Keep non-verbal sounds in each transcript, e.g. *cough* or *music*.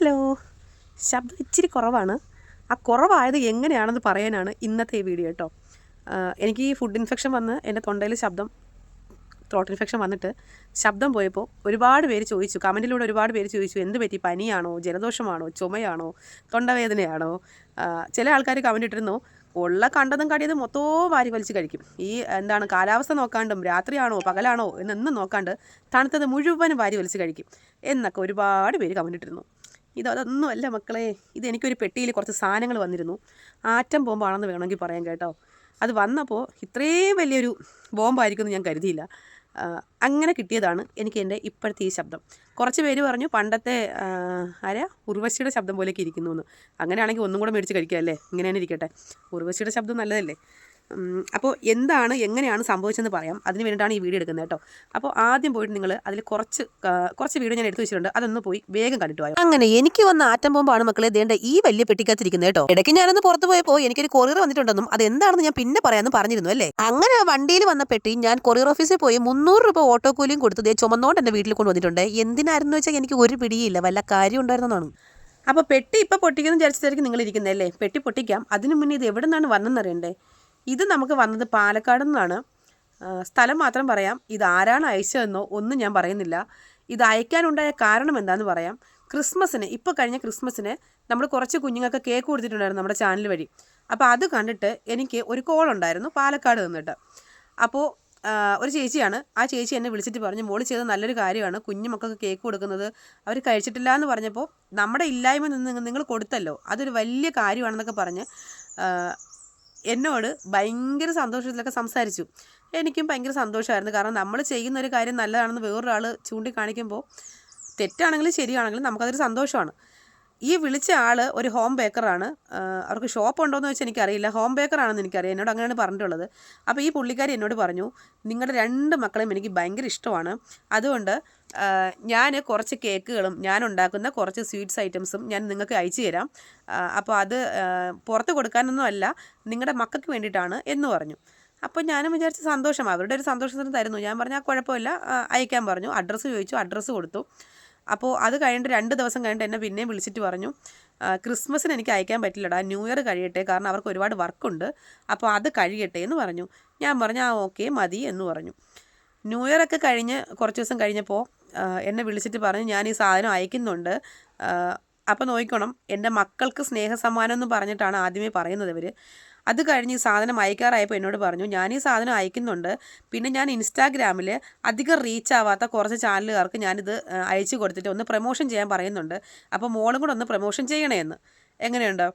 Hello. ശബ്ദം ഇച്ചിരി കുറവാണ്. ആ കുറവായത് എങ്ങനെയാണെന്ന് പറയാനാണ് ഇന്നത്തെ ഈ വീഡിയോ കേട്ടോ എനിക്ക് ഈ ഫുഡ് ഇൻഫെക്ഷൻ വന്ന് എന്റെ തൊണ്ടയിൽ ശബ്ദം ത്രോട്ട് ഇൻഫെക്ഷൻ വന്നിട്ട് ശബ്ദം പോയപ്പോൾ ഒരുപാട് പേര് ചോദിച്ചു. കമന്റിലൂടെ ഒരുപാട് പേര് ചോദിച്ചു എന്ത് പറ്റി? പനിയാണോ? ജലദോഷമാണോ? ചുമയാണോ? തൊണ്ടവേദനയാണോ? ചില ആൾക്കാർ കമന്റ് ഇട്ടിരുന്നു ഉള്ള കണ്ടതും കടിയതും മൊത്തവും വാരി വലിച്ച് കഴിക്കും. ഈ എന്താണ് കാലാവസ്ഥ നോക്കാണ്ടും രാത്രിയാണോ? പകലാണോ? എന്നൊന്നും നോക്കാണ്ട് തണുത്തത് മുഴുവനും വാരി വലിച്ച് കഴിക്കും. എന്നൊക്കെ ഒരുപാട് പേര് കമന്റ് ഇട്ടിരുന്നു. ഇത് അതൊന്നും അല്ല മക്കളെ. ഇത് എനിക്കൊരു പെട്ടിയിൽ കുറച്ച് സാധനങ്ങൾ വന്നിരുന്നു. ആറ്റം ബോംബാണെന്ന് വേണമെങ്കിൽ പറയാം കേട്ടോ. അത് വന്നപ്പോൾ ഇത്രയും വലിയൊരു ബോംബായിരിക്കും എന്ന് ഞാൻ കരുതിയില്ല. അങ്ങനെ കിട്ടിയതാണ് എനിക്ക് എന്റെ ഇപ്പോഴത്തെ ഈ ശബ്ദം. കുറച്ച് പേര് പറഞ്ഞു പണ്ടത്തെ ആരാ? ഉർവശിയുടെ ശബ്ദം പോലെയൊക്കെ ഇരിക്കുന്നു എന്ന്. അങ്ങനെയാണെങ്കിൽ ഒന്നും കൂടെ മേടിച്ച് കഴിക്കുക അല്ലേ? ഇങ്ങനെ തന്നെ ഇരിക്കട്ടെ. ഉർവശിയുടെ ശബ്ദം നല്ലതല്ലേ? അപ്പോൾ എന്താണ് എങ്ങനെയാണ് സംഭവിച്ചതെന്ന് പറയാം. അതിന് വേണ്ടിയിട്ടാണ് ഈ വീഡിയോ എടുക്കുന്നത് കേട്ടോ. അപ്പോൾ ആദ്യം പോയിട്ട് നിങ്ങൾ അതിൽ കുറച്ച് കുറച്ച് വീഡിയോ ഞാൻ എടുത്തു വെച്ചിട്ടുണ്ട്. അതൊന്ന് പോയി വേഗം കണ്ടിട്ട് പോയോ അങ്ങനെ എനിക്ക് വന്ന ആറ്റം ബോംബാണ് മക്കളെ ദേണ്ട ഈ വലിയ പെട്ടിക്കകത്തിരിക്കുന്നത് കേട്ടോ. ഇടയ്ക്ക് ഞാനൊന്ന് പുറത്ത് പോയപ്പോൾ എനിക്കൊരു കൊറിയർ വന്നിട്ടുണ്ടെന്നും അത് എന്താണെന്ന് ഞാൻ പിന്നെ പറയാമെന്ന് പറഞ്ഞിരുന്നു അല്ലേ? അങ്ങനെ ആ വണ്ടിയിൽ വന്ന പെട്ടി ഞാൻ കൊറിയർ ഓഫീസിൽ പോയി മുന്നൂറ് രൂപ ഓട്ടോ കൂലിയും കൊടുത്ത് ദേ ചുമന്നോണ്ട് എന്റെ വീട്ടിൽ കൊണ്ടുവന്നിട്ടുണ്ട്. എന്തിനായിരുന്നു വെച്ചാൽ എനിക്ക് ഒരു പിടിയില്ല വല്ല കാര്യം ഉണ്ടായിരുന്നതാണ് അപ്പോൾ പെട്ടി ഇപ്പോൾ പൊട്ടിക്കുന്ന വിചാരിച്ചതായിരിക്കും നിങ്ങൾ ഇരിക്കുന്നതല്ലേ പെട്ടി പൊട്ടിക്കാം. അതിനു മുന്നേ ഇത് എവിടെ നിന്നാണ് വന്നതെന്ന് അറിയണ്ടേ? ഇത് നമുക്ക് വന്നത് പാലക്കാട് നിന്നാണ് സ്ഥലം മാത്രം പറയാം. ഇത് ആരാണ് അയച്ചതെന്നോ ഒന്നും ഞാൻ പറയുന്നില്ല. ഇത് അയക്കാനുണ്ടായ കാരണം എന്താണെന്ന് പറയാം. ക്രിസ്മസിന് ഇപ്പോൾ കഴിഞ്ഞ ക്രിസ്മസിന് നമ്മൾ കുറച്ച് കുഞ്ഞുങ്ങൾക്ക് കേക്ക് കൊടുത്തിട്ടുണ്ടായിരുന്നു നമ്മുടെ ചാനൽ വഴി. അപ്പോൾ അത് കണ്ടിട്ട് എനിക്ക് ഒരു കോൾ ഉണ്ടായിരുന്നു പാലക്കാട് നിന്നിട്ട്. അപ്പോൾ ഒരു ചേച്ചിയാണ്. ആ ചേച്ചി എന്നെ വിളിച്ചിട്ട് പറഞ്ഞു മോൾ ചെയ്ത നല്ലൊരു കാര്യമാണ്. കുഞ്ഞുമക്കൾക്ക് കേക്ക് കൊടുക്കുന്നത് അവർ കഴിച്ചിട്ടില്ല എന്ന് പറഞ്ഞപ്പോൾ നമ്മുടെ ഇല്ലായ്മ നിന്ന് നിങ്ങൾ കൊടുത്തല്ലോ. അതൊരു വലിയ കാര്യമാണെന്നൊക്കെ പറഞ്ഞ് എന്നോട് ഭയങ്കര സന്തോഷത്തിലൊക്കെ സംസാരിച്ചു. എനിക്കും ഭയങ്കര സന്തോഷമായിരുന്നു. കാരണം നമ്മൾ ചെയ്യുന്ന ഒരു കാര്യം നല്ലതാണെന്ന് വേറൊരാൾ ചൂണ്ടിക്കാണിക്കുമ്പോൾ തെറ്റാണെങ്കിലും ശരിയാണെങ്കിലും നമുക്കതൊരു സന്തോഷമാണ്. ഈ വിളിച്ച ആൾ ഒരു ഹോം ബേക്കറാണ് അവർക്ക് ഷോപ്പ് ഉണ്ടോ എന്ന് വെച്ചാൽ എനിക്കറിയില്ല ഹോം ബേക്കറാണെന്ന് എനിക്കറിയാം. എന്നോട് അങ്ങനെയാണ് പറഞ്ഞിട്ടുള്ളത്. അപ്പോൾ ഈ പുള്ളിക്കാരി എന്നോട് പറഞ്ഞു നിങ്ങളുടെ രണ്ട് മക്കളെയും എനിക്ക് ഭയങ്കര ഇഷ്ടമാണ്. അതുകൊണ്ട് ഞാൻ കുറച്ച് കേക്കുകളും ഞാൻ ഉണ്ടാക്കുന്ന കുറച്ച് സ്വീറ്റ്സ് ഐറ്റംസും ഞാൻ നിങ്ങൾക്ക് അയച്ചു തരാം. അപ്പോൾ അത് പുറത്ത് കൊടുക്കാനൊന്നും അല്ല നിങ്ങളുടെ മക്കൾക്ക് വേണ്ടിയിട്ടാണ് എന്ന് പറഞ്ഞു. അപ്പോൾ ഞാനും വിചാരിച്ച സന്തോഷം. അവരുടെ ഒരു സന്തോഷത്തിന് തരുന്നു. ഞാൻ പറഞ്ഞാൽ കുഴപ്പമില്ല. അയക്കാൻ പറഞ്ഞു. അഡ്രസ്സ് ചോദിച്ചു അഡ്രസ്സ് കൊടുത്തു. അപ്പോൾ അത് കഴിഞ്ഞിട്ട് രണ്ട് ദിവസം കഴിഞ്ഞിട്ട് എന്നെ പിന്നെയും വിളിച്ചിട്ട് പറഞ്ഞു "ആ, ക്രിസ്മസിന് എനിക്ക് അയക്കാൻ പറ്റില്ലടാ ന്യൂ ഇയർ കഴിയട്ടെ കാരണം അവർക്ക് ഒരുപാട് വർക്കുണ്ട് അപ്പോൾ അത് കഴിയട്ടെ എന്ന് പറഞ്ഞു. ഞാൻ പറഞ്ഞു ആ ഓക്കെ മതി എന്ന് പറഞ്ഞു. ന്യൂ ഇയർ ഒക്കെ കഴിഞ്ഞ് കുറച്ച് ദിവസം കഴിഞ്ഞപ്പോൾ എന്നെ വിളിച്ചിട്ട് പറഞ്ഞു ഞാൻ ഈ സാധനം അയക്കുന്നുണ്ട് അപ്പോൾ നോക്കണം എന്റെ മക്കൾക്ക് സ്നേഹസമ്മാനം എന്ന് പറഞ്ഞിട്ടാണ് ആദ്യമേ പറയുന്നത് ഇവർ അത് കഴിഞ്ഞ് ഈ സാധനം അയക്കാറായപ്പോൾ എന്നോട് പറഞ്ഞു ഞാൻ ഈ സാധനം അയക്കുന്നുണ്ട്. പിന്നെ ഞാൻ ഇൻസ്റ്റാഗ്രാമിൽ അധികം റീച്ച് ആവാത്ത കുറച്ച് ചാനലുകാർക്ക് ഞാനിത് അയച്ചു കൊടുത്തിട്ട് ഒന്ന് പ്രൊമോഷൻ ചെയ്യാൻ പറയുന്നുണ്ട്. അപ്പോൾ മോളും കൂടെ ഒന്ന് പ്രൊമോഷൻ ചെയ്യണേന്ന്. എങ്ങനെയുണ്ട്?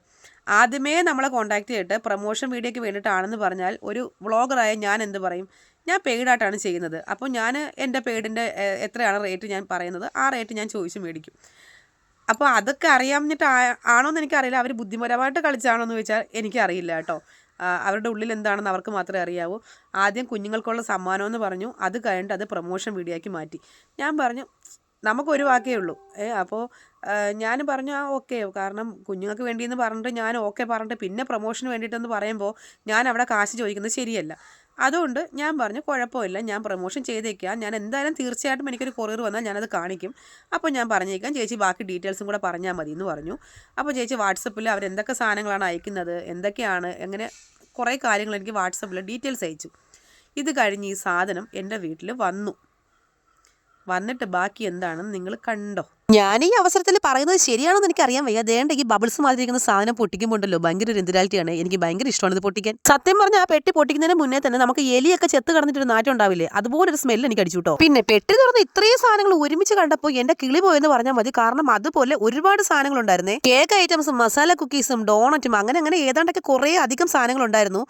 ആദ്യമേ നമ്മളെ കോൺടാക്ട് ചെയ്തിട്ട് പ്രൊമോഷൻ വീഡിയോയ്ക്ക് വേണ്ടിയിട്ടാണെന്ന് പറഞ്ഞാൽ ഒരു വ്ളോഗറായ ഞാൻ എന്ത് പറയും? ഞാൻ പെയ്ഡായിട്ടാണ് ചെയ്യുന്നത്. അപ്പോൾ ഞാൻ എന്റെ പെയ്ഡിന്റെ എത്രയാണ് റേറ്റ് ഞാൻ പറയുന്നത്? ആ റേറ്റ് ഞാൻ ചോദിച്ച് മേടിക്കും. അപ്പോൾ അതൊക്കെ അറിയാമെന്നിട്ട് ആണോ എന്ന് എനിക്കറിയില്ല. അവർ ബുദ്ധിപരമായിട്ട് കളിച്ചാണോ എന്ന് ചോദിച്ചാൽ എനിക്കറിയില്ല കേട്ടോ. അവരുടെ ഉള്ളിൽ എന്താണെന്ന് അവർക്ക് മാത്രമേ അറിയാവൂ. ആദ്യം കുഞ്ഞുങ്ങൾക്കുള്ള സമ്മാനം എന്ന് പറഞ്ഞു. അത് കഴിഞ്ഞിട്ട് അത് പ്രൊമോഷൻ വീഡിയോ ആക്കി മാറ്റി. ഞാൻ പറഞ്ഞു നമുക്കൊരു വാക്കേ ഉള്ളൂ. ഏ അപ്പോൾ ഞാൻ പറഞ്ഞു ആ ഓക്കെ. കാരണം കുഞ്ഞുങ്ങൾക്ക് വേണ്ടിയെന്ന് പറഞ്ഞിട്ട് ഞാൻ ഓക്കെ പറഞ്ഞിട്ട് പിന്നെ പ്രൊമോഷന് വേണ്ടിയിട്ടെന്ന് പറയുമ്പോൾ ഞാൻ അവിടെ കാശ് ചോദിക്കുന്നത് ശരിയല്ല. അതുകൊണ്ട് ഞാൻ പറഞ്ഞു കുഴപ്പമില്ല ഞാൻ പ്രൊമോഷൻ ചെയ്തേക്കാം. ഞാൻ എന്തായാലും തീർച്ചയായിട്ടും എനിക്കൊരു കൊറിയർ വന്നാൽ ഞാനത് കാണിക്കും. അപ്പോൾ ഞാൻ പറഞ്ഞേക്കാം ചേച്ചി ബാക്കി ഡീറ്റെയിൽസും കൂടെ പറഞ്ഞാൽ മതി എന്ന് പറഞ്ഞു. അപ്പോൾ ചേച്ചി വാട്സപ്പിൽ അവരെന്തൊക്കെ സാധനങ്ങളാണ് അയക്കുന്നത് എന്തൊക്കെയാണ് എങ്ങനെ കുറേ കാര്യങ്ങൾ എനിക്ക് വാട്സപ്പിൽ ഡീറ്റെയിൽസ് അയച്ചു. ഇത് കഴിഞ്ഞ് ഈ സാധനം എന്റെ വീട്ടിൽ വന്നു. വന്നിട്ട് ബാക്കി എന്താണെന്ന് നിങ്ങൾ കണ്ടോ? ഞാൻ ഈ അവസരത്തിൽ പറയുന്നത് ശരിയാണെന്ന് എനിക്ക് അറിയാൻ വയ്യ. ദേണ്ട ഈ ബബിൾസ് മാതിരിക്കുന്ന സാധനം പൊട്ടിക്കുമ്പോണ്ടല്ലോ. ഭയങ്കര ഒരു എന്തിരാലിറ്റിയാണ് എനിക്ക് ഭയങ്കര ഇഷ്ടമാണ് ഇത് പൊട്ടിക്കാൻ. സത്യം പറഞ്ഞാൽ ആ പെട്ടി പൊട്ടിക്കുന്നതിന് മുന്നേ തന്നെ നമുക്ക് എലിയൊക്കെ ചെത്ത് കടന്നിട്ടൊരു നാറ്റം ഉണ്ടാവില്ലേ? അതുപോലെ ഒരു സ്മെല്ല് എനിക്ക് അടിച്ചു കേട്ടോ. പിന്നെ പെട്ടി തുറന്ന് ഇത്രയും സാധനങ്ങൾ ഒരുമിച്ച് കണ്ടപ്പോൾ എന്റെ കിളി പോയെന്ന് പറഞ്ഞാൽ മതി. കാരണം അതുപോലെ ഒരുപാട് സാധനങ്ങൾ ഉണ്ടായിരുന്നേ. കേക്ക് ഐറ്റംസും മസാല കുക്കീസും ഡോണറ്റും അങ്ങനെ അങ്ങനെ ഏതാണ്ടൊക്കെ കുറേ അധികം സാധനങ്ങൾ ഉണ്ടായിരുന്നു.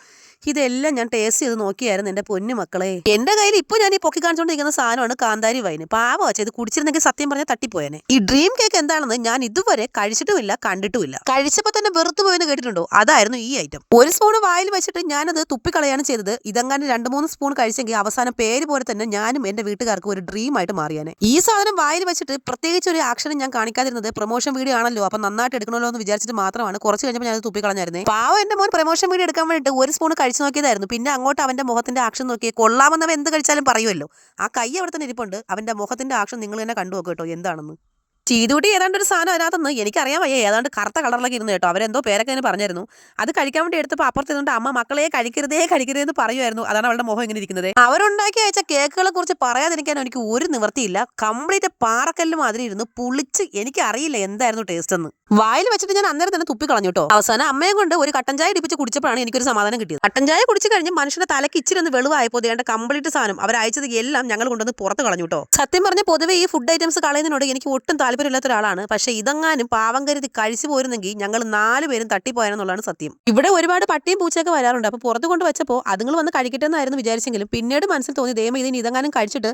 ഇതെല്ലാം ഞാൻ ടേസ്റ്റ് ചെയ്ത് നോക്കിയായിരുന്നു എന്റെ പൊന്നു മക്കളെ. എന്റെ കയ്യിൽ ഇപ്പൊ ഞാൻ ഈ പൊക്കി കാണിച്ചുകൊണ്ടിരിക്കുന്ന സാധനമാണ് കാന്താരി വൈന് പാവം ഇത് കുടിച്ചിരുന്നെങ്കിൽ സത്യം പറഞ്ഞാൽ തട്ടിപ്പോയനെ. ഈ ഡ്രീം കേക്ക് എന്താണെന്ന് ഞാൻ ഇതുവരെ കഴിച്ചിട്ടുമില്ല കണ്ടിട്ടുമില്ല. കഴിച്ചപ്പോൾ തന്നെ വെറുത്തു പോയെന്ന് കേട്ടിട്ടുണ്ടോ? അതായിരുന്നു ഈ ഐറ്റം ഒരു സ്പൂൺ വായിൽ വെച്ചിട്ട് ഞാനത് തുപ്പിക്കളയാണ് ചെയ്തത്. ഇതങ്ങനെ രണ്ട് മൂന്ന് സ്പൂൺ കഴിച്ചെങ്കിൽ അവസാനം പേര് പോലെ തന്നെ ഞാനും എന്റെ വീട്ടുകാർക്ക് ഒരു ഡ്രീം ആയിട്ട് മാറിയാനെ. ഈ സാധനം വായിൽ വെച്ചിട്ട് പ്രത്യേകിച്ച് ഒരു ആക്ഷനും ഞാൻ കാണിക്കാതിരുന്നത് പ്രൊമോഷൻ വീഡിയോ ആണല്ലോ. അപ്പൊ നന്നായിട്ട് എടുക്കണമല്ലോ എന്ന് വിചാരിച്ചിട്ട് മാത്രമാണ്. കുറച്ച് കഴിഞ്ഞപ്പോൾ ഞാൻ തുപ്പിക്കളഞ്ഞായിരുന്നു. പാവം എന്റെ മോൻ പ്രൊമോഷൻ വീഡിയോ എടുക്കാൻ വേണ്ടിയിട്ട് ഒരു സ്പൂൺ കഴിച്ചു നോക്കിയതായിരുന്നു. പിന്നെ അങ്ങോട്ട് അവന്റെ മുഖത്തിന്റെ ആക്ഷൻ നോക്കി കൊള്ളാമെന്നവ എന്ത് കഴിച്ചാലും പറയുമല്ലോ. ആ കൈ അവിടെ തന്നെ ഇരിപ്പുണ്ട്. അവന്റെ മുഖത്തിന്റെ ആക്ഷൻ നിങ്ങൾ തന്നെ കണ്ടു നോക്കട്ടോ കേട്ടോ എന്താണെന്ന്. ചീതുകൂട്ടി ഏതാണ്ട് ഒരു സാധനം അതിനകത്തുനിന്ന് എനിക്കറിയാൻ വയ്യ. ഏതാണ്ട് കറുത്ത കളറിലൊക്കെ ഇരുന്ന് കേട്ടോ. അവരെന്തോ പേരൊക്കെ അതിന് പറഞ്ഞായിരുന്നു. അത് കഴിക്കാൻ വേണ്ടി എടുത്തപ്പോൾ അപ്പുറത്തിരുന്നുണ്ട് അമ്മ മക്കളെ കഴിക്കരുതേ കഴിക്കരുതേ എന്ന് പറയുമായിരുന്നു അതാണ് അവളുടെ മുഖം ഇങ്ങനെ ഇരിക്കുന്നത്. അവരുണ്ടാക്കി അയച്ച കേക്കുകളെ കുറിച്ച് പറയാതിരിക്കാൻ എനിക്ക് ഒരു നിവൃത്തിയില്ല. കംപ്ലീറ്റ് പാറക്കല്ല് മാതിരി ഇരുന്ന് പുളിച്ച് എനിക്ക് അറിയില്ല എന്തായിരുന്നു ടേസ്റ്റ് എന്ന്. വായിൽ വെച്ചിട്ട് ഞാൻ അന്നേരം തന്നെ തുപ്പി കളഞ്ഞു കേട്ടോ. അവസാനം അമ്മയും കൊണ്ട് ഒരു കട്ടൻ ചായ ഇടിപ്പിച്ച് കുടിച്ചപ്പോഴാണ് എനിക്കൊരു സമാധാനം കിട്ടിയത്. കട്ടൻ ചായ കുടിച്ച് കഴിഞ്ഞ് മനുഷ്യന്റെ തലക്ക് ഇച്ചിരി ഒന്ന് വെളിവായപ്പോൾ ദേണ്ട കംപ്ലീറ്റ് സാധനം. അവർ അയച്ചത് എല്ലാം ഞങ്ങൾ കൊണ്ടുവന്ന് പുറത്ത് കളഞ്ഞു കേട്ടോ. സത്യം പറഞ്ഞ പൊതുവേ ഈ ഫുഡ് ഐറ്റംസ് കളയുന്നതിനോട് എനിക്ക് ഒട്ടും താല്പര്യമില്ലാത്ത ഒരാളാണ്. പക്ഷെ ഇതെങ്ങാനും പാവം കരുതി കഴിച്ചു പോയിരുന്നെങ്കിൽ ഞങ്ങൾ നാല് പേരും തട്ടിപ്പോയെന്നുള്ളതാണ് സത്യം. ഇവിടെ ഒരുപാട് പട്ടിയും പൂച്ചയൊക്കെ വരാറുണ്ട്. അപ്പോൾ പുറത്ത് കൊണ്ട് വെച്ചപ്പോൾ അതുങ്ങൾ വന്ന് കഴിക്കട്ടെ എന്നായിരുന്നു വിചാരിച്ചെങ്കിലും പിന്നീട് മനസ്സിൽ തോന്നി ദൈവം ഇതിന് ഇതെങ്ങാനും കഴിച്ചിട്ട്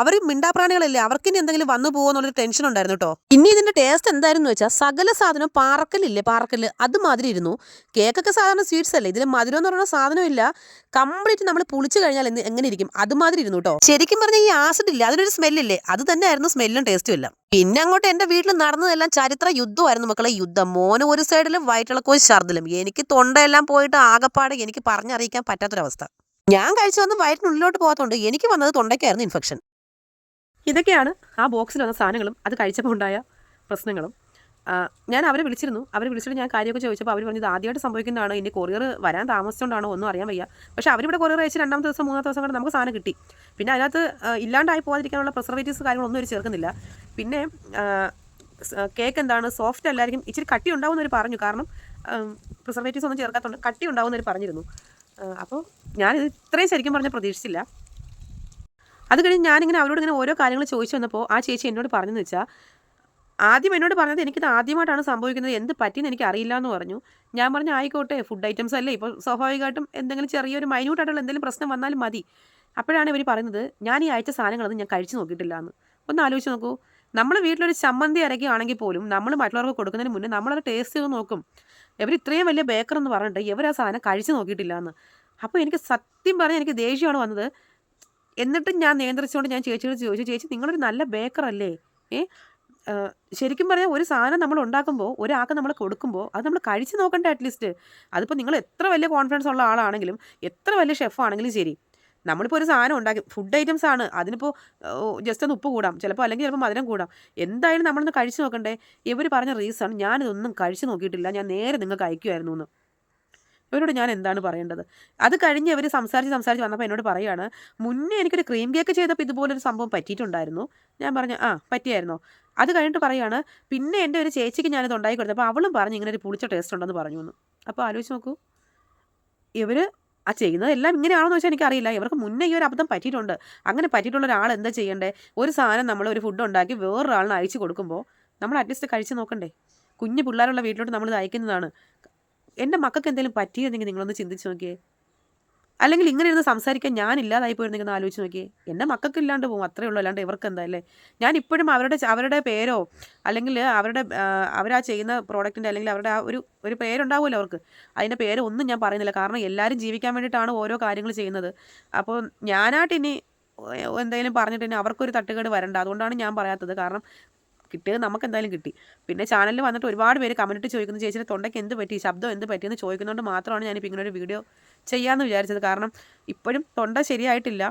അവർ മിണ്ടാപ്രാണികളല്ലേ? അവർക്ക് ഇനി എന്തെങ്കിലും വന്നു പോകുമോ എന്നുള്ളൊരു ടെൻഷൻ ഉണ്ടായിരുന്നു കേട്ടോ. ഇനി ഇതിന്റെ ടേസ്റ്റ് എന്തായിരുന്നു വെച്ചാൽ സകല സാധനം പാറക്കല്ലില്ലേ? പാറക്കല്ല്. അതുമാതിരി ഇരുന്നു. കേക്കൊക്കെ സാധാരണ സ്വീറ്റ്സ് അല്ലേ? ഇതിൽ മധുരം എന്ന് പറയുന്ന സാധനം ഇല്ല. കംപ്ലീറ്റ് നമ്മൾ പുളിച്ചു കഴിഞ്ഞാൽ എങ്ങനെ ഇരിക്കും? അതുമാതിരി ഇരുന്നു കേട്ടോ. ശരിക്കും പറഞ്ഞാൽ ഈ ആസിഡ് ഇല്ല? അതിനൊരു സ്മെല്ലില്ലേ അത് തന്നെയായിരുന്നു സ്മെല്ലും ടേസ്റ്റും എല്ലാം. പിന്നെ അങ്ങോട്ട് എന്റെ വീട്ടിൽ നടന്നതെല്ലാം ചരിത്ര യുദ്ധമായിരുന്നു മക്കളെ. യുദ്ധം. മോന് ഒരു സൈഡിലും വയറ്റിളക്കവും ഛർദിലും. എനിക്ക് തൊണ്ടയെല്ലാം പോയിട്ട് ആകപ്പാടെ എനിക്ക് പറഞ്ഞറിയിക്കാൻ പറ്റാത്തൊരവസ്ഥ. ഞാൻ കഴിച്ചു വന്ന് വയറ്റിനുള്ളിലോട്ട് പോകാത്തതുകൊണ്ട് എനിക്ക് വന്നത് തൊണ്ടയ്ക്കായിരുന്നു ഇൻഫെക്ഷൻ ഇതൊക്കെയാണ് ആ ബോക്സിൽ വന്ന സാധനങ്ങളും അത് കഴിച്ചപ്പോൾ ഉണ്ടായ പ്രശ്നങ്ങളും. ഞാൻ അവരെ വിളിച്ചിരുന്നു. അവരെ വിളിച്ചിട്ട് ഞാൻ കാര്യമൊക്കെ ചോദിച്ചപ്പോൾ അവർ പറഞ്ഞത് ആദ്യമായിട്ട് സംഭവിക്കുന്നതാണ്. ഇനി കൊറിയർ വരാൻ താമസിച്ചുകൊണ്ടാണോ ഒന്നും അറിയാൻ വയ്യ. പക്ഷേ അവരിവിടെ കൊറിയർ അയച്ച് രണ്ടാമത്തെ ദിവസം മൂന്നാമത്തെ ദിവസം കൊണ്ട് നമുക്ക് സാധനം കിട്ടി. പിന്നെ അതിനകത്ത് ഇല്ലാണ്ടായി പോകാതിരിക്കാനുള്ള പ്രിസർവേറ്റീവ്സ് കാര്യങ്ങളൊന്നും അവർ ചേർക്കുന്നില്ല. പിന്നെ കേക്ക് എന്താണ്? സോഫ്റ്റ് അല്ലായിരിക്കും. ഇച്ചിരി കട്ടി ഉണ്ടാവും എന്നവർ പറഞ്ഞു. കാരണം പ്രിസർവേറ്റീവ്സ് ഒന്നും ചേർക്കാത്തതുകൊണ്ട് കട്ടി ഉണ്ടാവും എന്നവർ പറഞ്ഞിരുന്നു. അപ്പോൾ ഞാനിത് ഇത്രയും ശരിക്കും പറഞ്ഞ പ്രതീക്ഷിച്ചില്ല. അത് കഴിഞ്ഞ് ഞാനിങ്ങനെ അവരോട് ഇങ്ങനെ ഓരോ കാര്യങ്ങൾ ചോദിച്ചു വന്നപ്പോൾ ആ ചേച്ചി എന്നോട് പറഞ്ഞെന്ന് വെച്ചാൽ ആദ്യം എന്നോട് പറഞ്ഞത് എനിക്കിത് ആദ്യമായിട്ടാണ് സംഭവിക്കുന്നത്. എന്ത് പറ്റിയെന്ന് എനിക്ക് അറിയില്ല എന്ന് പറഞ്ഞു. ഞാൻ പറഞ്ഞു ആയിക്കോട്ടെ ഫുഡ് ഐറ്റംസ് അല്ലേ? ഇപ്പോൾ സ്വാഭാവികമായിട്ടും എന്തെങ്കിലും ചെറിയൊരു മൈന്യൂട്ടായിട്ടുള്ള എന്തെങ്കിലും പ്രശ്നം വന്നാലും മതി. അപ്പോഴാണ് ഇവർ പറയുന്നത് ഞാൻ ഈ അയച്ച സാധനങ്ങളൊന്നും ഞാൻ കഴിച്ചു നോക്കിയിട്ടില്ല എന്ന് ഒന്ന് ആലോചിച്ച് നോക്കൂ. നമ്മൾ വീട്ടിലൊരു ചമ്മന്തി അരക്കുകയാണെങ്കിൽ പോലും നമ്മൾ മറ്റുള്ളവർക്ക് കൊടുക്കുന്നതിന് മുന്നേ നമ്മളത് ടേസ്റ്റ് ചെയ്ത് നോക്കും. ഇവർ ഇത്രയും വലിയ ബേക്കർ എന്ന് പറഞ്ഞിട്ട് ഇവർ ആ സാധനം കഴിച്ചു നോക്കിയിട്ടില്ല എന്ന് അപ്പോൾ എനിക്ക് സത്യം പറഞ്ഞാൽ എനിക്ക് ദേഷ്യമാണ് വന്നത്. എന്നിട്ടും ഞാൻ നിയന്ത്രിച്ചുകൊണ്ട് ഞാൻ ചേച്ചിയോട് ചോദിച്ചു ചേച്ചി നിങ്ങളൊരു നല്ല ബേക്കർ അല്ലേ? ഏ? ആ, ശരിക്കും പറഞ്ഞാൽ ഒരു സാധനം നമ്മൾ ഉണ്ടാക്കുമ്പോൾ ഒരാൾക്ക് നമ്മൾ കൊടുക്കുമ്പോൾ അത് നമ്മൾ കഴിച്ച് നോക്കണ്ട അറ്റ്ലീസ്റ്റ് അതിപ്പോൾ നിങ്ങൾ എത്ര വലിയ കോൺഫിഡൻസ് ഉള്ള ആളാണെങ്കിലും എത്ര വലിയ ഷെഫ് ആണെങ്കിലും ശരി. നമ്മളിപ്പോൾ ഒരു സാധനം ഉണ്ടാക്കി ഫുഡ് ഐറ്റംസ് ആണ്. അതിനിപ്പോൾ ജസ്റ്റ് ഒന്ന് ഉപ്പ് കൂടാം. ചിലപ്പോൾ അല്ലെങ്കിൽ ചിലപ്പോൾ മധുരം കൂടാം. എന്തായാലും നമ്മളൊന്ന് കഴിച്ച് നോക്കണ്ടേ? ഇവർ പറഞ്ഞ റീസൺ ഞാനിതൊന്നും കഴിച്ച് നോക്കിയിട്ടില്ല. ഞാൻ നേരെ നിങ്ങൾക്ക് അയക്കുമായിരുന്നു എന്ന്. ഇവരോട് ഞാൻ എന്താണ് പറയേണ്ടത്? അത് കഴിഞ്ഞ് ഇവർ സംസാരിച്ച് സംസാരിച്ച് വന്നപ്പോൾ എന്നോട് പറയുകയാണ് മുന്നേ എനിക്കൊരു ക്രീം കേക്ക് ചെയ്തപ്പോൾ ഇതുപോലൊരു സംഭവം പറ്റിയിട്ടുണ്ടായിരുന്നു. ഞാൻ പറഞ്ഞു ആ പറ്റിയായിരുന്നോ? അത് കഴിഞ്ഞിട്ട് പറയുകയാണ് പിന്നെ എന്റെ ഒരു ചേച്ചിക്ക് ഞാനിത് ഉണ്ടാക്കി കൊടുത്തപ്പോൾ അവളും പറഞ്ഞു ഇങ്ങനെ ഒരു പുളിച്ച ടേസ്റ്റ് ഉണ്ടെന്ന് പറഞ്ഞു എന്ന് അപ്പോൾ ആലോചിച്ച് നോക്കൂ. ഇവർ ആ ചെയ്യുന്നത് എല്ലാം ഇങ്ങനെയാണെന്ന് വെച്ചാൽ എനിക്കറിയില്ല. ഇവർക്ക് മുന്നേ ഈ ഒരു അബദ്ധം പറ്റിയിട്ടുണ്ട്. അങ്ങനെ പറ്റിയിട്ടുള്ള ഒരാൾ എന്താ ചെയ്യണ്ടേ? ഒരു സാധനം നമ്മൾ ഒരു ഫുഡ് ഉണ്ടാക്കി വേറൊരാളിന് അയച്ചു കൊടുക്കുമ്പോൾ നമ്മൾ അറ്റ്ലീസ്റ്റ് കഴിച്ച് നോക്കണ്ടേ? കുഞ്ഞു പിള്ളേരുള്ള വീട്ടിലോട്ട് നമ്മളിത് അയക്കുന്നതാണ്. എന്റെ മക്കൾക്ക് എന്തെങ്കിലും പറ്റിയിരുന്നെങ്കിൽ നിങ്ങളൊന്ന് ചിന്തിച്ച് നോക്കിയേ. അല്ലെങ്കിൽ ഇങ്ങനെ ഇരുന്ന് സംസാരിക്കാൻ ഞാൻ ഇല്ലാതായി പോയിരുന്നെങ്കിൽ ഒന്ന് ആലോചിച്ച് നോക്കിയേ. എന്റെ മക്കൾക്ക് ഇല്ലാണ്ട് പോകും അത്രേ ഉള്ളൂ. അല്ലാണ്ട് ഇവർക്ക് എന്താ അല്ലേ? ഞാൻ ഇപ്പോഴും അവരുടെ അവരുടെ പേരോ അല്ലെങ്കിൽ അവരുടെ അവരാ ചെയ്യുന്ന പ്രോഡക്റ്റിന്റെ അല്ലെങ്കിൽ അവരുടെ ആ ഒരു ഒരു പേരുണ്ടാവുമല്ലോ അവർക്ക്. അതിന്റെ പേര് ഒന്നും ഞാൻ പറയുന്നില്ല. കാരണം എല്ലാവരും ജീവിക്കാൻ വേണ്ടിയിട്ടാണ് ഓരോ കാര്യങ്ങൾ ചെയ്യുന്നത്. അപ്പോൾ ഞാനായിട്ട് ഇനി എന്തെങ്കിലും പറഞ്ഞിട്ട് ഇനി അവർക്കൊരു തട്ടുകേട് വരണ്ട. അതുകൊണ്ടാണ് ഞാൻ പറയാത്തത്. കാരണം കിട്ടിയത് നമുക്ക് എന്തായാലും കിട്ടി. പിന്നെ ചാനലിൽ വന്നിട്ട് ഒരുപാട് പേര് കമന്റ് ചോദിക്കുന്നു ചേച്ചിയുടെ തൊണ്ടയ്ക്ക് എന്ത് പറ്റി? ശബ്ദം എന്ത് പറ്റിയെന്ന് ചോദിക്കുന്നതുകൊണ്ട് മാത്രമാണ് ഞാനിപ്പോൾ ഇങ്ങനെ ഒരു വീഡിയോ ചെയ്യാമെന്ന് വിചാരിച്ചത്. കാരണം ഇപ്പോഴും തൊണ്ട ശരിയായിട്ടില്ല.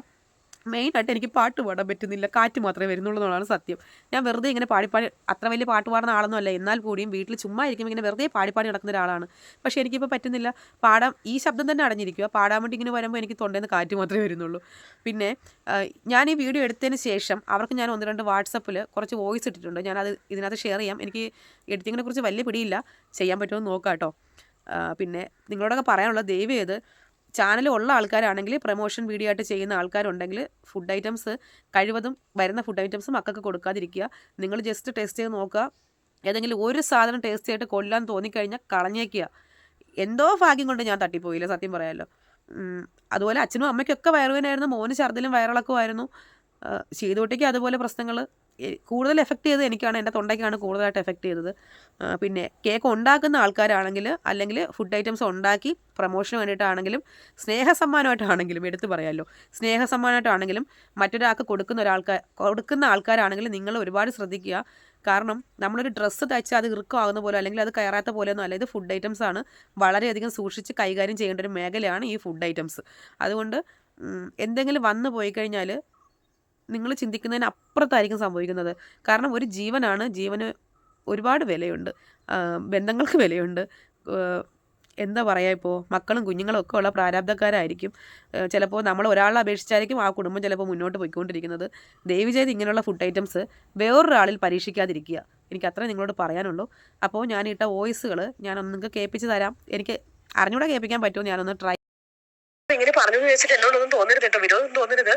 മെയിനായിട്ട് എനിക്ക് പാട്ട് പാടാൻ പറ്റുന്നില്ല. കാറ്റ് മാത്രമേ വരുന്നുള്ളൂ എന്നുള്ളതാണ് സത്യം. ഞാൻ വെറുതെ ഇങ്ങനെ പാടിപ്പാടി അത്ര വലിയ പാട്ട് പാടുന്ന ആളൊന്നും അല്ല എന്നാൽ കൂടിയും വീട്ടിൽ ചുമ്മാ ഇരിക്കുമ്പോൾ ഇങ്ങനെ വെറുതെ പാടിപ്പാടി നടക്കുന്ന ഒരാളാണ്. പക്ഷേ എനിക്കിപ്പോൾ പറ്റുന്നില്ല. പാടാൻ ഈ ശബ്ദം തന്നെ അടഞ്ഞിരിക്കുക പാടാൻ വേണ്ടി ഇങ്ങനെ വരുമ്പോൾ എനിക്ക് തൊണ്ടയിൽ കാറ്റ് മാത്രമേ വരുന്നുള്ളൂ. പിന്നെ ഞാൻ ഈ വീഡിയോ എടുത്തതിന് ശേഷം അവർക്ക് ഞാൻ ഒന്ന് രണ്ട് വാട്സപ്പിൽ കുറച്ച് വോയിസ് ഇട്ടിട്ടുണ്ട്. ഞാനത് ഇതിനകത്ത് ഷെയർ ചെയ്യാം. എനിക്ക് എഡിറ്റിങ്ങിനെ കുറിച്ച് വലിയ പിടിയില്ല. ചെയ്യാൻ പറ്റുമെന്ന് നോക്കാം കേട്ടോ പിന്നെ നിങ്ങളോടൊക്കെ പറയാനുള്ള ദയവ് ചെയ്ത് ചാനൽ ഉള്ള ആൾക്കാരാണെങ്കിൽ പ്രൊമോഷൻ വീഡിയോ ആയിട്ട് ചെയ്യുന്ന ആൾക്കാരുണ്ടെങ്കിൽ ഫുഡ് ഐറ്റംസ് കഴിവതും വരുന്ന ഫുഡ് ഐറ്റംസ് മക്കൾക്ക് കൊടുക്കാതിരിക്കുക. നിങ്ങൾ ജസ്റ്റ് ടേസ്റ്റ് ചെയ്ത് നോക്കുക. ഏതെങ്കിലും ഒരു സാധനം ടേസ്റ്റ് ചെയ്തിട്ട് കൊല്ലാൻ തോന്നിക്കഴിഞ്ഞാൽ കളഞ്ഞേക്കുക. എന്തോ ഭാഗ്യം കൊണ്ട് ഞാൻ തട്ടിപ്പോയില്ല സത്യം പറയാമല്ലോ അതുപോലെ അച്ഛനും അമ്മയ്ക്കൊക്കെ വയറുവേനായിരുന്നു മോന് ഛർദിലും വയറിളക്കുമായിരുന്നു ശീതോട്ടിക്ക് അതുപോലെ പ്രശ്നങ്ങൾ. കൂടുതൽ എഫക്റ്റ് ചെയ്തത് എനിക്കാണ്. എന്റെ തൊണ്ടയ്ക്കാണ് കൂടുതലായിട്ട് എഫക്റ്റ് ചെയ്തത്. പിന്നെ കേക്ക് ഉണ്ടാക്കുന്ന ആൾക്കാരാണെങ്കിൽ അല്ലെങ്കിൽ ഫുഡ് ഐറ്റംസ് ഉണ്ടാക്കി പ്രൊമോഷന് വേണ്ടിയിട്ടാണെങ്കിലും സ്നേഹസമ്മാനമായിട്ടാണെങ്കിലും എടുത്തു പറയാമല്ലോ സ്നേഹസമ്മാനമായിട്ടാണെങ്കിലും മറ്റൊരാൾക്ക് കൊടുക്കുന്ന ഒരാൾക്കാർ കൊടുക്കുന്ന ആൾക്കാരാണെങ്കിലും നിങ്ങൾ ഒരുപാട് ശ്രദ്ധിക്കുക. കാരണം നമ്മളൊരു ഡ്രസ്സ് തയ്ച്ചാൽ അത് ഇറുക്കമാകുന്ന പോലെ അല്ലെങ്കിൽ അത് കയറാത്ത പോലെയൊന്നും അല്ല. ഇത് ഫുഡ് ഐറ്റംസ് ആണ് വളരെയധികം സൂക്ഷിച്ച് കൈകാര്യം ചെയ്യേണ്ട ഒരു മേഖലയാണ് ഈ ഫുഡ് ഐറ്റംസ്. അതുകൊണ്ട് എന്തെങ്കിലും വന്നു പോയി കഴിഞ്ഞാൽ നിങ്ങൾ ചിന്തിക്കുന്നതിന് അപ്പുറത്തായിരിക്കും സംഭവിക്കുന്നത്. കാരണം ഒരു ജീവനാണ് ജീവന് ഒരുപാട് വിലയുണ്ട്. ബന്ധങ്ങൾക്ക് വിലയുണ്ട്. എന്താ പറയുക ഇപ്പോൾ മക്കളും കുഞ്ഞുങ്ങളും ഒക്കെ ഉള്ള പ്രാരാബ്ധക്കാരായിരിക്കും ചിലപ്പോൾ നമ്മൾ ഒരാളെ അപേക്ഷിച്ചായിരിക്കും ആ കുടുംബം ചിലപ്പോൾ മുന്നോട്ട് പോയിക്കൊണ്ടിരിക്കുന്നത്. ദയവ് ചെയ്ത് ഇങ്ങനെയുള്ള ഫുഡ് ഐറ്റംസ് വേറൊരാളിൽ പരീക്ഷിക്കാതിരിക്കുക. എനിക്ക് അത്രേ നിങ്ങളോട് പറയാനുള്ളൂ. അപ്പോൾ ഞാൻ ഇട്ട വോയിസുകൾ ഞാൻ നിങ്ങൾക്ക് കേൾപ്പിച്ച് തരാം. എനിക്ക് അറിഞ്ഞൂടെ കേൾപ്പിക്കാൻ പറ്റുമോ ഞാനൊന്ന് ട്രൈ ഇങ്ങനെ പറഞ്ഞു വെച്ചിട്ട് എന്നോടൊന്നും തോന്നരുത് കേട്ടോ. വിരോധം തോന്നരുത്.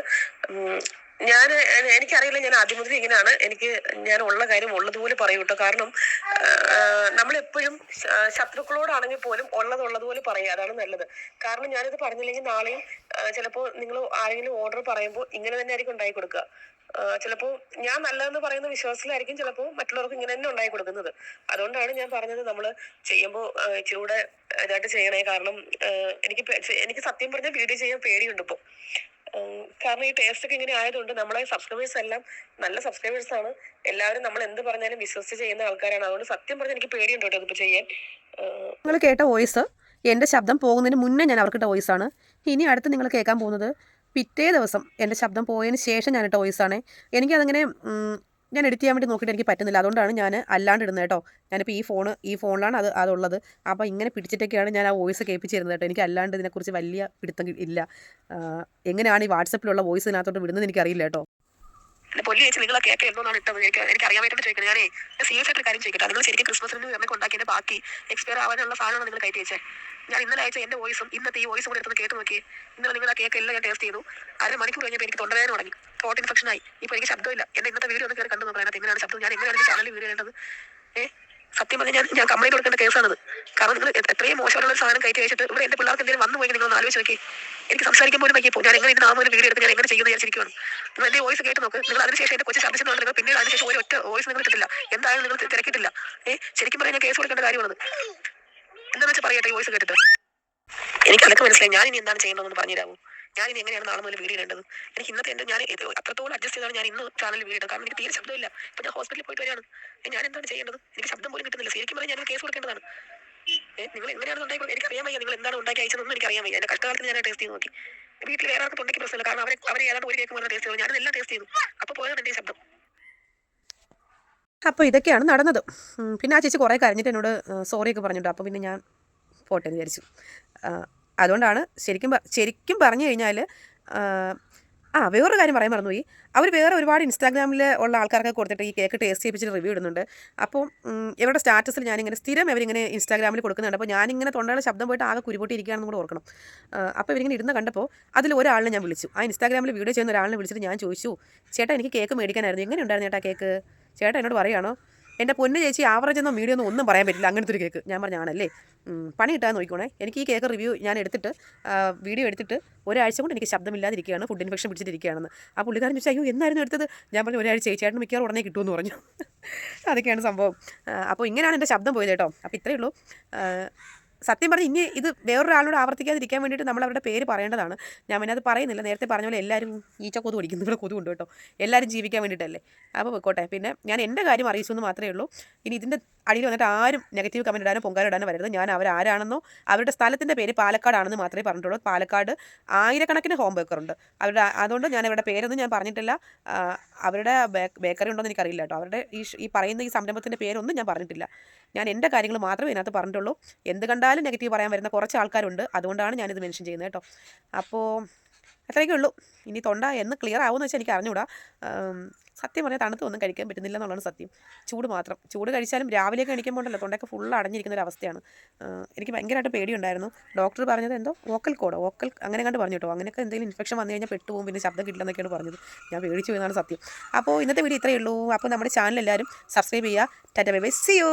ഞാൻ എനിക്കറിയില്ല ഞാൻ ആദ്യം മുതൽ ഇങ്ങനെയാണ്. എനിക്ക് ഞാൻ ഉള്ള കാര്യം ഉള്ളതുപോലെ പറയൂ കേട്ടോ കാരണം നമ്മളെപ്പോഴും ശത്രുക്കളോടാണെങ്കിൽ പോലും ഉള്ളത് ഉള്ളതുപോലെ പറയുക. അതാണ് നല്ലത്. കാരണം ഞാനിത് പറഞ്ഞില്ലെങ്കിൽ നാളെയും ചിലപ്പോൾ നിങ്ങൾ ആരെങ്കിലും ഓർഡർ പറയുമ്പോൾ ഇങ്ങനെ തന്നെ ആയിരിക്കും ഉണ്ടായി കൊടുക്കുക. ചിലപ്പോൾ ഞാൻ നല്ലതെന്ന് പറയുന്ന വിശ്വാസത്തിലായിരിക്കും ചിലപ്പോൾ മറ്റുള്ളവർക്ക് ഇങ്ങനെ തന്നെ ഉണ്ടായി കൊടുക്കുന്നത്. അതുകൊണ്ടാണ് ഞാൻ പറഞ്ഞത് നമ്മൾ ചെയ്യുമ്പോൾ ഇച്ചിരി കൂടെ ഇതായിട്ട് ചെയ്യണേ. കാരണം എനിക്ക് എനിക്ക് സത്യം പറഞ്ഞാൽ വീഡിയോ ചെയ്യാൻ പേടിയുണ്ട് ഇപ്പോൾ കാരണം ഈ ടേസ്റ്റ് ഒക്കെ ഇങ്ങനെ ആയതുകൊണ്ട് നമ്മളെ സബ്സ്ക്രൈബേഴ്സ് എല്ലാം നല്ല സബ്സ്ക്രൈബേഴ്സ് ആണ്. എല്ലാവരും നമ്മൾ എന്ത് പറഞ്ഞാലും വിശ്വസിച്ച് ചെയ്യുന്ന ആൾക്കാരാണ്. അതുകൊണ്ട് സത്യം പറഞ്ഞാൽ എനിക്ക് പേടിയുണ്ട് കേട്ടോ ഇതിപ്പോൾ ചെയ്യാൻ. നിങ്ങൾ കേട്ട വോയിസ് എന്റെ ശബ്ദം പോകുന്നതിന് മുന്നേ ഞാൻ അവർക്കിട്ട ആണ്. ഇനി അടുത്ത് നിങ്ങൾ കേൾക്കാൻ പോകുന്നത് പിറ്റേ ദിവസം എന്റെ ശബ്ദം പോയതിന് ശേഷം ഞാൻ വോയിസ് ആണ്. എനിക്കതങ്ങനെ ഞാൻ എഡിറ്റ് ചെയ്യാൻ വേണ്ടി നോക്കിയിട്ട് എനിക്ക് പറ്റുന്നില്ല. അതുകൊണ്ടാണ് ഞാൻ അല്ലാണ്ട് ഇടുന്നത് കേട്ടോ. ഞാനിപ്പോൾ ഈ ഫോൺ ഈ ഫോണിലാണ് അത് അതുള്ളത്. അപ്പോൾ ഇങ്ങനെ പിടിച്ചിട്ടൊക്കെയാണ് ഞാൻ ആ വോയിസ് കേൾപ്പിച്ചിരുന്നത് കേട്ടോ. എനിക്ക് അല്ലാണ്ട് ഇതിനെക്കുറിച്ച് വലിയ പിടുത്തം ഇല്ല. എങ്ങനെയാണ് ഈ വാട്സപ്പിലുള്ള വോയിസ് ഇതിനകത്തോട്ട് വിടുന്നത് എനിക്കറിയില്ല കേട്ടോ. പൊല്ലി ചേച്ചി നിങ്ങൾ കേക്ക് എന്നോന്നാണ് ഇട്ടത് എനിക്ക് എനിക്ക് അറിയാൻ വേണ്ടി ചോദിക്കുന്നത് ഞാനേ സീരിയസ് ആയിട്ട് കാര്യം ചോദിക്കട്ടെ. നിങ്ങൾ ശരിക്കും ക്രിസ്മസിന് നമുക്ക് ഉണ്ടാക്കിയതിന്റെ ബാക്കി എക്സ്പയർ ആവാനുള്ള സാധനമാണ് നിങ്ങൾ കയറ്റി വെച്ചത് ഞാൻ ഇന്നലെ അയച്ച എന്റെ വോയിസും ഇന്നത്തെ ഈ വോയിസും കൂടെ എടുത്ത് കേട്ട് നോക്കി ഇന്നലെ നിങ്ങൾ ആ കേക്ക് എല്ലാം ഞാൻ ടേസ്റ്റ് ചെയ്തു. അര മണിക്കൂർ കഴിഞ്ഞപ്പോൾ എനിക്ക് തൊണ്ടവേദന തുടങ്ങി. തോട്ട് ഇൻഫെക്ഷൻ ആയി. ഇപ്പൊ എനിക്ക് ശബ്ദമില്ല. എന്റെ ഇന്നത്തെ വീഡിയോ ഒന്ന് കയറി കണ്ടു അതിനകത്ത് എങ്ങനെയാണ് ശബ്ദം. ഞാൻ എങ്ങനെയാണ് ചാനലിൽ വീഡിയോ ചെയ്യേണ്ടത് ഏഹ് സത്യം പറഞ്ഞാൽ ഞാൻ ഞാൻ കംപ്ലൈന്റ് കൊടുക്കേണ്ട കേസാണത് കാരണം നിങ്ങൾ എത്രയും ഒരു സാധനം കയറ്റി വെച്ചിട്ട് ഇവിടെ എന്റെ പിള്ളേർക്ക് എന്തെങ്കിലും വന്നു പോയി നിങ്ങൾ ആലോചിച്ച് നോക്കി എനിക്ക് സംസാരിക്കാൻ പോലും നോക്കിയപ്പോൾ ഞാൻ എങ്ങനെ ഇതിന് ഒരു വീഡിയോ എടുത്ത് ഞാൻ എങ്ങനെ ചെയ്യുമെന്ന് വിചാരിച്ചിരിക്കുകയാണ് നിങ്ങൾ എന്റെ വോയിസ് കേട്ട് നോക്ക്. നിങ്ങൾ അതിനുശേഷം എന്റെ കൊച്ചു ശബ്ദം നിങ്ങൾ പിന്നീട് അതിനുശേഷം ഒരു ഒറ്റ വോയിസ് നിങ്ങൾ കിട്ടില്ല എന്തായാലും നിങ്ങൾ തിരക്കിട്ടില്ല. ഏഹ് ശരിക്കും പറഞ്ഞാൽ കേസ് കൊടുക്കേണ്ട കാര്യമാണത്. എന്താണെന്ന് വെച്ചാൽ പറയട്ടെ വോയിസ് കേട്ടിട്ട്. എനിക്ക് അതൊക്കെ മനസ്സിലായി. ഞാൻ ഇനി എന്താണ് ചെയ്യേണ്ടതെന്ന് പറഞ്ഞുതരാമോ? ഞാൻ ഇനി എങ്ങനെയാണ് നാളെ മുതൽ വീഡിയോ ഇടേണ്ടത്? എനിക്ക് ഇന്നത്തെ എന്റെ ഞാൻ അത്രത്തോളം അഡ്ജസ്റ്റ് ചെയ്താണ് ഞാൻ ഇന്ന് ചാനലിൽ വീഡിയോ ഇടാം കാരണം എനിക്ക് തീരെ ശബ്ദമില്ല. ഇപ്പൊ ഞാൻ ഹോസ്പിറ്റലിൽ പോയിട്ട് വരികയാണ്. ഞാൻ എന്താണ് ചെയ്യേണ്ടത്? എനിക്ക് ശബ്ദം പോലും കിട്ടുന്നില്ല. ശരിക്കും പറഞ്ഞാൽ ഞാൻ കേസ് കൊടുക്കേണ്ടതാണ്. നിങ്ങൾ എങ്ങനെയാണ് ഉണ്ടായി എനിക്ക് അറിയാൻ വയ്യ. നിങ്ങൾ എന്താണ് ഉണ്ടാക്കി അയച്ചതെന്ന് എനിക്ക് അറിയാൻ വയ്യ. എന്റെ കഷ്ടകാലത്ത് ഞാൻ ടേസ്റ്റ് ചെയ്ത് നോക്കി. വീട്ടിൽ വേറെ ആർക്കും തൊണ്ടയ്ക്ക് പ്രശ്നമില്ല. കാരണം അവരെ അവരെ ഏതാണ്ട് ഒരു കേക്ക് പോലെ ടേസ്റ്റ് ചെയ്തു. ഞാനെല്ലാം ടേസ്റ്റ് ചെയ്തു. അപ്പൊ പോയതാണ് എന്റെ ശബ്ദം. അപ്പോൾ ഇതൊക്കെയാണ് നടന്നത്. പിന്നെ ആ ചേച്ചി കുറേ കരഞ്ഞിട്ട് എന്നോട് സോറിയൊക്കെ പറഞ്ഞിട്ട് അപ്പോൾ പിന്നെ ഞാൻ പോട്ടെ എന്ന് വിചാരിച്ചു. അതുകൊണ്ടാണ് ശരിക്കും ശരിക്കും പറഞ്ഞു കഴിഞ്ഞാൽ ആ വേറൊരു കാര്യം പറയാൻ മറന്നുപോയി. അവർ വേറെ ഒരുപാട് ഇൻസ്റ്റാഗ്രാമിൽ ഉള്ള ആൾക്കാർക്ക് കൊടുത്തിട്ട് ഈ കേക്ക് ടേസ്റ്റ് ചെയ്യിപ്പിച്ചിട്ട് റിവ്യൂ ഇടുന്നുണ്ട്. അപ്പോൾ ഇവരുടെ സ്റ്റാറ്റസിൽ ഞാനിങ്ങനെ സ്ഥിരം ഇവരിങ്ങനെ ഇൻസ്റ്റാഗ്രാമിൽ കൊടുക്കുന്നുണ്ട്. അപ്പോൾ ഞാനിങ്ങനെ തൊണ്ടയുടെ ശബ്ദം പോയിട്ട് ആകെ കുരുപൊട്ടിയിരിക്കുകയാണെന്ന് കൂടെ ഓർക്കണം. അപ്പോൾ ഇവരിങ്ങനെ ഇരുന്ന് കണ്ടപ്പോൾ അതിൽ ഒരാളിനെ ഞാൻ വിളിച്ചു. ആ ഇൻസ്റ്റാഗ്രാമിൽ വീഡിയോ ചെയ്യുന്ന ഒരാളിനെ വിളിച്ചിട്ട് ഞാൻ ചോദിച്ചു ചേട്ടാ എനിക്ക് കേക്ക് മേടിക്കാനായിരുന്നു. എങ്ങനെ ഉണ്ടായിരുന്നു ചേട്ടാ കേക്ക് ചേട്ടാ എന്നോട് പറയുകയാണോ എന്റെ പൊന്ന് ചേച്ചി ആവറേജ് എന്നോ മീഡിയം ഒന്നും പറയാൻ പറ്റില്ല. അങ്ങനത്തെ ഒരു കേക്ക്. ഞാൻ പറഞ്ഞാണല്ലേ പണി കിട്ടാൻ നോക്കിക്കോണേ. എനിക്ക് ഈ കേക്ക് റിവ്യൂ ഞാൻ എടുത്തിട്ട് വീഡിയോ എടുത്തിട്ട് ഒരാഴ്ച കൊണ്ട് എനിക്ക് ശബ്ദമില്ലാതിരിക്കുകയാണ് ഫുഡ് ഇൻഫെക്ഷൻ പിടിച്ചിട്ടിരിക്കുകയാണെന്ന്. ആ പുള്ളിക്കാരൻ ചോദിച്ചാൽ അയ്യോ എന്നായിരുന്നു എടുത്തത്? ഞാൻ പറഞ്ഞു ഒരാഴ്ച ചേച്ചിയായിട്ട് മിക്കവാറും ഉടനെ കിട്ടുമെന്ന് പറഞ്ഞു. *laughs* അതൊക്കെയാണ് സംഭവം. അപ്പോൾ ഇങ്ങനെയാണ് എന്റെ ശബ്ദം പോയത് കേട്ടോ. അപ്പോൾ ഇത്രയേ ഉള്ളൂ. സത്യം പറഞ്ഞ് ഇനി ഇത് വേറൊരാളോട് ആവർത്തിക്കാതിരിക്കാൻ വേണ്ടിയിട്ട് നമ്മൾ അവരുടെ പേര് പറയേണ്ടതാണ്. ഞാൻ പിന്നെ അത് പറയുന്നില്ല. നേരത്തെ പറഞ്ഞ പോലെ എല്ലാവരും ഈച്ച കൊതു പഠിക്കുന്നു ഇവിടെ കൊതു ഉണ്ട് കേട്ടോ. എല്ലാവരും ജീവിക്കാൻ വേണ്ടിയിട്ടല്ലേ. അപ്പോൾ പോയിക്കോട്ടെ. പിന്നെ ഞാൻ എന്റെ കാര്യം അറിയിച്ചു എന്ന് മാത്രമേ ഉള്ളൂ. ഇനി ഇതിന്റെ അടിയിൽ വന്നിട്ട് ആരും നെഗറ്റീവ് കമന്റ് ഇടാനോ പൊങ്കാല ഇടാനോ വരരുത്. ഞാൻ അവരാരാണെന്നോ അവരുടെ സ്ഥലത്തിന്റെ പേര് പാലക്കാടാണെന്ന് മാത്രമേ പറഞ്ഞിട്ടുള്ളൂ. പാലക്കാട് ആയിരക്കണക്കിന് ഹോം ബേക്കർ ഉണ്ട്. അവരുടെ അതുകൊണ്ട് ഞാൻ അവരുടെ പേരൊന്നും ഞാൻ പറഞ്ഞിട്ടില്ല. അവരുടെ ബേക്കറി ഉണ്ടോ എന്ന് എനിക്കറിയില്ല കേട്ടോ. അവരുടെ ഈ ഈ പറയുന്ന ഈ സംരംഭത്തിന്റെ പേരൊന്നും ഞാൻ പറഞ്ഞിട്ടില്ല. ഞാൻ എന്റെ കാര്യങ്ങൾ മാത്രമേ ഇതിനകത്ത് പറഞ്ഞിട്ടുള്ളൂ. എന്ത് കണ്ടാലും നെഗറ്റീവ് പറയാൻ വരുന്ന കുറച്ച് ആൾക്കാരുണ്ട്. അതുകൊണ്ടാണ് ഞാനിത് മെൻഷൻ ചെയ്യുന്നത് കേട്ടോ. അപ്പോൾ അത്രയൊക്കെ ഉള്ളൂ ഇനി തൊണ്ട എന്ന് ക്ലിയർ ആവുമെന്ന് വെച്ചാൽ എനിക്ക് അറിഞ്ഞുകൂടാ. സത്യം പറഞ്ഞാൽ തണുത്തൊന്നും കഴിക്കാൻ പറ്റുന്നില്ല എന്നുള്ളതാണ് സത്യം. ചൂട് മാത്രം. ചൂട് കഴിച്ചാലും രാവിലെയൊക്കെ എണീക്കുമ്പോണ്ടല്ലോ തൊണ്ടയൊക്കെ ഫുൾ അടഞ്ഞിരിക്കുന്ന ഒരു അവസ്ഥയാണ് ആ, എനിക്ക് ഭയങ്കരമായിട്ട് പേടിയുണ്ടായിരുന്നു. ഡോക്ടർ പറഞ്ഞത് എന്തോ? വോക്കൽ കോഡ് വോക്കൽ അങ്ങനെ കണ്ട് പറഞ്ഞു കേട്ടോ. അങ്ങനെയൊക്കെ എന്തെങ്കിലും ഇൻഫെക്ഷൻ വന്നു കഴിഞ്ഞാൽ പെട്ടുപോകും പിന്നെ ശബ്ദം കിട്ടില്ല എന്നൊക്കെയാണ് പറഞ്ഞത്. ഞാൻ പേടിച്ചു പോയതാണ് സത്യം. അപ്പോൾ ഇന്നത്തെ വീഡിയോ ഇത്രയേ ഉള്ളൂ. അപ്പോൾ നമ്മുടെ ചാനൽ എല്ലാവരും സബ്സ്ക്രൈബ് ചെയ്യുക. Tata bye bye see you